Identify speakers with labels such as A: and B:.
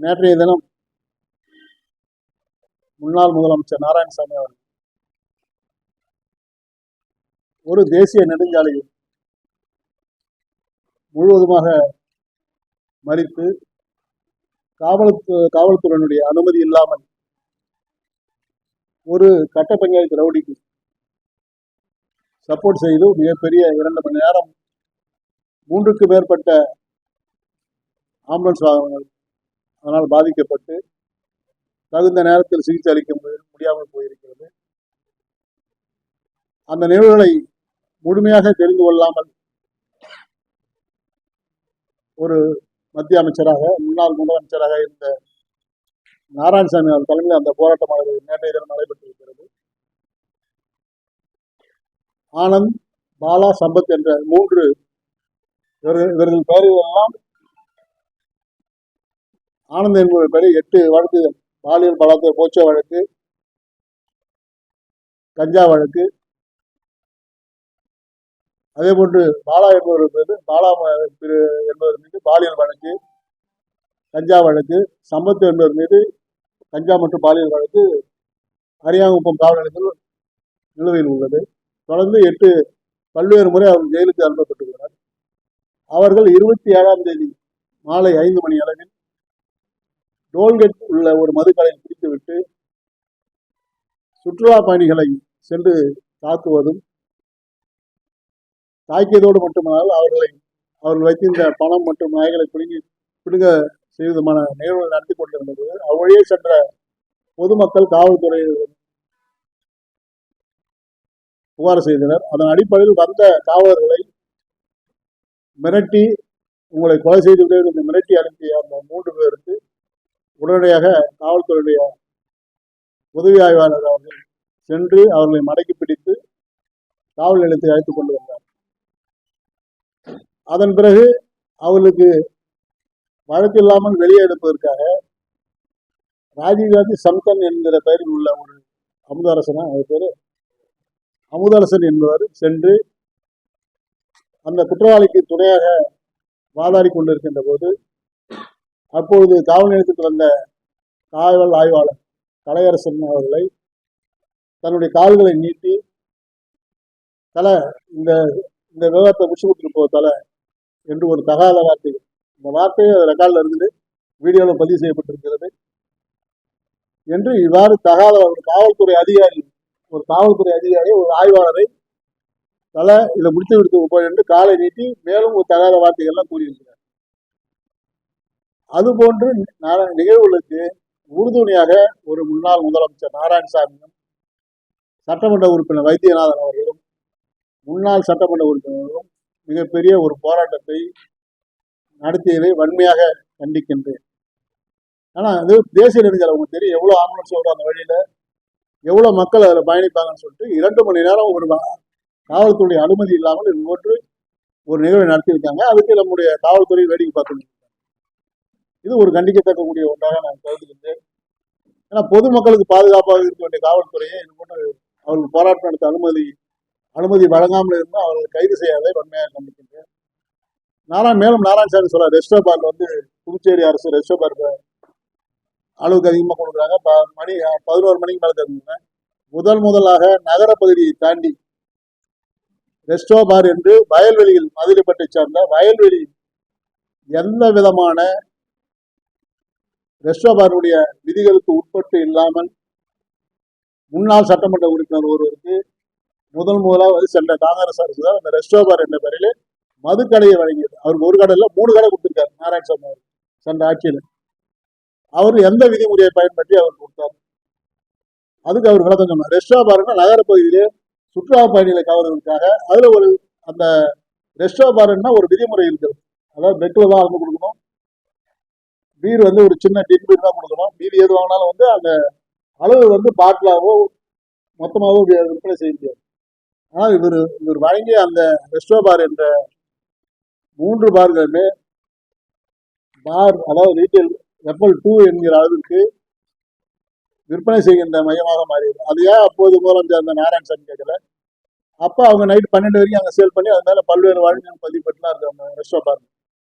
A: நேற்றைய தினம் முன்னாள் முதலமைச்சர் நாராயணசாமி அவர்கள் ஒரு தேசிய நெடுஞ்சாலையில் முழுவதுமாக மறித்து காவல் காவல்துறையினுடைய அனுமதி இல்லாமல் ஒரு கட்ட பஞ்சாயத்து ரவுடிக்கு சப்போர்ட் செய்து மிகப்பெரிய இரண்டு மணி நேரம் மூன்றுக்கு மேற்பட்ட ஆம்புலன்ஸ் வாகனங்கள் அதனால் பாதிக்கப்பட்டு தகுந்த நேரத்தில் சிகிச்சை அளிக்க முடியாமல் போயிருக்கிறது. அந்த நிகழ்வுகளை முழுமையாக தெரிந்து கொள்ளாமல் ஒரு மத்திய அமைச்சராக முன்னாள் முதலமைச்சராக இருந்த நாராயணசாமி அவர் தலைமையில் அந்த போராட்டமானது நேற்றைய தினம் நடைபெற்றிருக்கிறது. ஆனந்த் பாலா சம்பத் என்ற மூன்று இவர்கள் இவர்கள் பெயர்கள் எல்லாம் ஆனந்த் என்பவர் பெயர் எட்டு வழக்கு பாலியல் பலாத்கார போச்சோ வழக்கு கஞ்சா வழக்கு. அதே போன்று பாலா என்பவர் மீது பாலா என்பவர் மீது பாலியல் வழக்கு கஞ்சா வழக்கு சம்பத் என்பவர் மீது கஞ்சா மற்றும் பாலியல் வழக்கு அரியாங்குப்பம் காவல் நிலையத்தில் நிலுவையில் உள்ளது. தொடர்ந்து எட்டு பல்வேறு முறை அவர் ஜெயிலுக்கு அனுப்பப்பட்டுள்ளனர் அவர்கள் இருபத்தி ஏழாம் தேதி மாலை ஐந்து மணி அளவில் டோல்கேட் உள்ள ஒரு மதுக்கடையில் பிடித்துவிட்டு சுற்றுலா பயணிகளை சென்று தாக்குவதும் தாக்கியதோடு மட்டுமல்லாமல் அவர்களை அவர்கள் வைத்திருந்த பணம் மற்றும் நாய்களை பிடுங்கி பிடுங்க செய்வதுமான நிகழ்வுகள் நடத்தி கொண்டிருந்தது. அவ்வழியே சென்ற பொதுமக்கள் காவல்துறை புகார் செய்தனர். அதன் அடிப்படையில் வந்த காவலர்களை மிரட்டி உங்களை கொலை செய்து விடுவேன் என்று மிரட்டி அனுப்பிய அந்த மூன்று பேருக்கு உடனடியாக காவல்துறையுடைய உதவி ஆய்வாளர் அவர்கள் சென்று அவர்களை மடக்கி பிடித்து காவல் நிலையத்தை அழைத்துக் கொண்டு வந்தார். அதன் பிறகு அவர்களுக்கு வழக்கு இல்லாமல் வெளியே எடுப்பதற்காக ராஜீவ்காந்தி சம்தன் என்கிற பெயரில் உள்ள ஒரு அமுதரசனா அவர் பேரு அமுதரசன் என்பவர் சென்று அந்த குற்றவாளிக்கு துணையாக வாதாடி கொண்டிருக்கின்ற போது அப்பொழுது காவல் நிலையத்துக்கு வந்த காவல் ஆய்வாளர் கலையரசன் அவர்களை தன்னுடைய கால்களை நீட்டி தலை இந்த இந்த விவகாரத்தை முடிச்சு கொடுத்துட்டு போக தலை என்று ஒரு தகாத வார்த்தை இந்த வார்த்தையை ரெக்கார்டில் இருக்குது வீடியோவில் பதிவு செய்யப்பட்டிருக்கிறது என்று இவ்வாறு தகாத ஒரு காவல்துறை அதிகாரி ஒரு காவல்துறை அதிகாரி ஒரு ஆய்வாளரை தலை இதை முடித்து விடுத்து போய் என்று காலை நீட்டி மேலும் ஒரு தகாத வார்த்தைகள்லாம் கூறியிருக்கிறார். அதுபோன்று நிகழ்வுகளுக்கு உறுதுணையாக ஒரு முன்னாள் முதலமைச்சர் நாராயணசாமியும் சட்டமன்ற உறுப்பினர் வைத்தியநாதன் அவர்களும் முன்னாள் சட்டமன்ற உறுப்பினர்களும் மிகப்பெரிய ஒரு போராட்டத்தை நடத்தியதை வன்மையாக கண்டிக்கின்றேன். ஆனால் அது தேசிய நெடுஞ்சாலை உங்களுக்கு தெரியும் எவ்வளோ ஆம்புலன்ஸ் வரும் அந்த வழியில் எவ்வளோ மக்கள் அதில் பயணிப்பாங்கன்னு சொல்லிட்டு இரண்டு மணி நேரம் ஒரு காவல்துறை அனுமதி இல்லாமல் இது போன்று ஒரு நிகழ்வை நடத்தியிருக்காங்க. அதுக்கு நம்முடைய காவல்துறை வேடிக்கை பார்க்கணும். இது ஒரு கண்டிக்கத்தக்கக்கூடிய ஒன்றாக நான் கருதுகின்றேன். ஏன்னா பொதுமக்களுக்கு பாதுகாப்பாக இருக்க வேண்டிய காவல்துறையை இது போன்ற அவர்கள் போராட்டம் நடத்த அனுமதி அனுமதி வழங்காமல் இருந்தால் அவர்களை கைது செய்யாதே வன்மையாக கண்டிக்கின்றேன். நாராயண மேலும் நாராயணசாமி சொல்ற ரெஸ்டோ பார்க் வந்து புதுச்சேரி அரசு ரெஸ்டோ பார்க்க அளவுக்கு அதிகமாக கொடுக்குறாங்க. ப- மணி பதினோரு மணிக்கு மேலே தருவாங்க. முதல் முதலாக நகர பகுதியை தாண்டி ரெஸ்டோ பார் என்று வயல்வெளியில் மதுரைப்பட்டை சார்ந்த வயல்வெளி எந்த விதமான ரெஸ்டோபாருடைய விதிகளுக்கு உட்பட்டு இல்லாமல் முன்னாள் சட்டமன்ற உறுப்பினர் ஒருவருக்கு முதல் முதலாக வந்து சென்ற காங்கிரஸ் அரசு தான் அந்த ரெஸ்டோ பார் என்ற பெயரில் மதுக்கடையை வழங்கியது. அவருக்கு ஒரு கடை இல்லை மூணு கடை கொடுத்துருக்காரு நாராயணசாமி அவர் சென்ற ஆட்சியில். அவர் எந்த விதிமுறையை பயன்படுத்தி அவர் கொடுத்தார்? அதுக்கு அவர் விளக்கம் சொன்னார். ரெஸ்டோ பாருன்னா நகர பகுதியிலே சுற்றுலா பயணிகளை கவர்வதற்காக அதில் ஒரு அந்த ரெஸ்டோபார்ன்னா ஒரு விதிமுறை இருக்குது. அதாவது பெட்டில் தான் அளந்து கொடுக்கணும். பீர் வந்து ஒரு சின்ன டின் பீர் தான் கொடுக்கணும். மீதி எது வாங்கினாலும் வந்து அந்த அளவு வந்து பாட்டிலாகவோ மொத்தமாகவோ விற்பனை செய்ய முடியாது. ஆனால் இவர் இவர் வழங்கிய அந்த ரெஸ்டோ பார் என்ற மூன்று பார்களுமே பார் அதாவது ரீட்டைல் ரெப்பல் டூ என்கிற அளவிற்கு விற்பனை செய்கின்ற மையமாக மாறியது. அது ஏன் அப்போது முதலமைச்சர் அந்த நாராயணசாமி கேட்கல? அப்போ அவங்க நைட் பன்னெண்டு வரைக்கும் அங்கே சேல் பண்ணி அது மேலே பல்வேறு வழக்குகள் பதிவு பெற்றுலாம் இருக்கு அந்த ரெஸ்டோ பார்